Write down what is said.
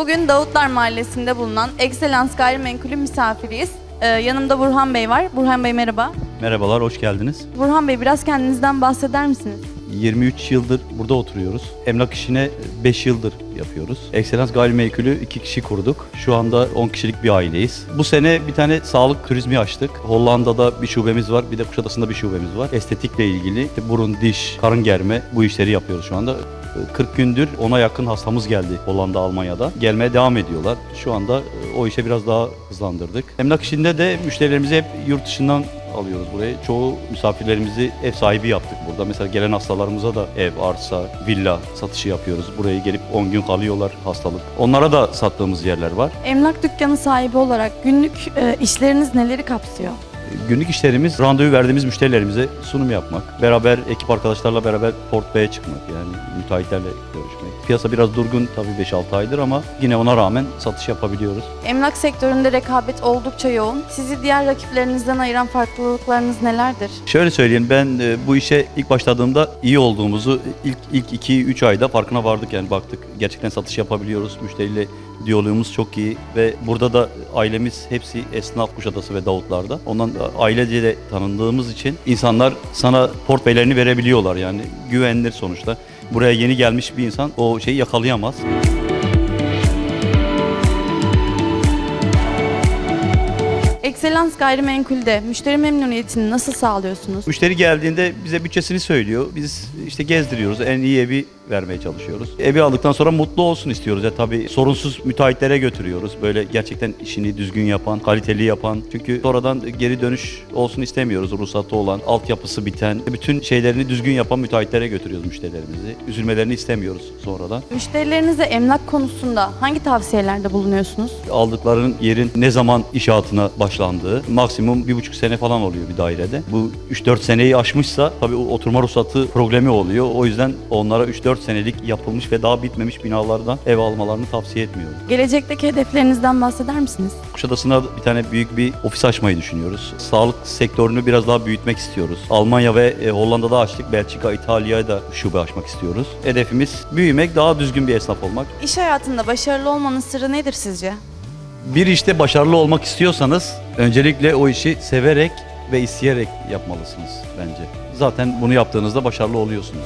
Bugün Davutlar Mahallesi'nde bulunan Excellence Gayrimenkul'ün misafiriyiz. Ee, yanımda Burhan Bey var. Burhan Bey merhaba. Merhabalar, hoş geldiniz. Burhan Bey biraz kendinizden bahseder misiniz? 23 yıldır burada oturuyoruz. Emlak işine 5 yıldır yapıyoruz. Excellence Gayrimenkulü 2 kişi kurduk. Şu anda 10 kişilik bir aileyiz. Bu sene bir tane sağlık turizmi açtık. Hollanda'da bir şubemiz var, bir de Kuşadası'nda bir şubemiz var. Estetikle ilgili burun, diş, karın germe bu işleri yapıyoruz şu anda. 40 gündür ona yakın hastamız geldi Hollanda, Almanya'da. Gelmeye devam ediyorlar. Şu anda e, o işe biraz daha hızlandırdık. Emlak işinde de müşterilerimizi hep yurt dışından alıyoruz buraya. Çoğu misafirlerimizi ev sahibi yaptık burada. Mesela gelen hastalarımıza da ev, arsa, villa satışı yapıyoruz. Buraya gelip 10 gün kalıyorlar hastalık. Onlara da sattığımız yerler var. Emlak dükkanı sahibi olarak günlük e, işleriniz neleri kapsıyor? Günlük işlerimiz randevu verdiğimiz müşterilerimize sunum yapmak. Beraber ekip arkadaşlarla beraber portföye çıkmak yani müteahhitlerle görüşmek. Piyasa biraz durgun tabii 5-6 aydır ama yine ona rağmen satış yapabiliyoruz. Emlak sektöründe rekabet oldukça yoğun. Sizi diğer rakiplerinizden ayıran farklılıklarınız nelerdir? Şöyle söyleyeyim ben e, bu işe ilk başladığımda iyi olduğumuzu ilk ilk 2-3 ayda farkına vardık yani baktık gerçekten satış yapabiliyoruz. Müşteriyle diyalogumuz çok iyi ve burada da ailemiz hepsi esnaf Kuşadası ve Davutlar'da. Ondan da ailece de tanındığımız için insanlar sana portföylerini verebiliyorlar yani güvenilir sonuçta. Buraya yeni gelmiş bir insan o şeyi yakalayamaz. Excellence Gayrimenkul'de müşteri memnuniyetini nasıl sağlıyorsunuz? Müşteri geldiğinde bize bütçesini söylüyor. Biz işte gezdiriyoruz. En iyi evi vermeye çalışıyoruz. Evi aldıktan sonra mutlu olsun istiyoruz. Ya tabii sorunsuz müteahhitlere götürüyoruz. Böyle gerçekten işini düzgün yapan, kaliteli yapan. Çünkü sonradan geri dönüş olsun istemiyoruz. Ruhsatı olan, altyapısı biten, bütün şeylerini düzgün yapan müteahhitlere götürüyoruz müşterilerimizi. Üzülmelerini istemiyoruz sonradan. Müşterilerinize emlak konusunda hangi tavsiyelerde bulunuyorsunuz? aldıkların yerin ne zaman inşaatına başlandığı maksimum bir buçuk sene falan oluyor bir dairede. Bu 3-4 seneyi aşmışsa tabii o oturma ruhsatı problemi oluyor. O yüzden onlara 3-4 senelik yapılmış ve daha bitmemiş binalardan ev almalarını tavsiye etmiyorum. Gelecekteki hedeflerinizden bahseder misiniz? Kuşadası'na bir tane büyük bir ofis açmayı düşünüyoruz. Sağlık sektörünü biraz daha büyütmek istiyoruz. Almanya ve e, Hollanda'da açtık. Belçika, İtalya'ya da şube açmak istiyoruz. Hedefimiz büyümek, daha düzgün bir esnaf olmak. İş hayatında başarılı olmanın sırrı nedir sizce? Bir işte başarılı olmak istiyorsanız öncelikle o işi severek ve isteyerek yapmalısınız bence. Zaten bunu yaptığınızda başarılı oluyorsunuz.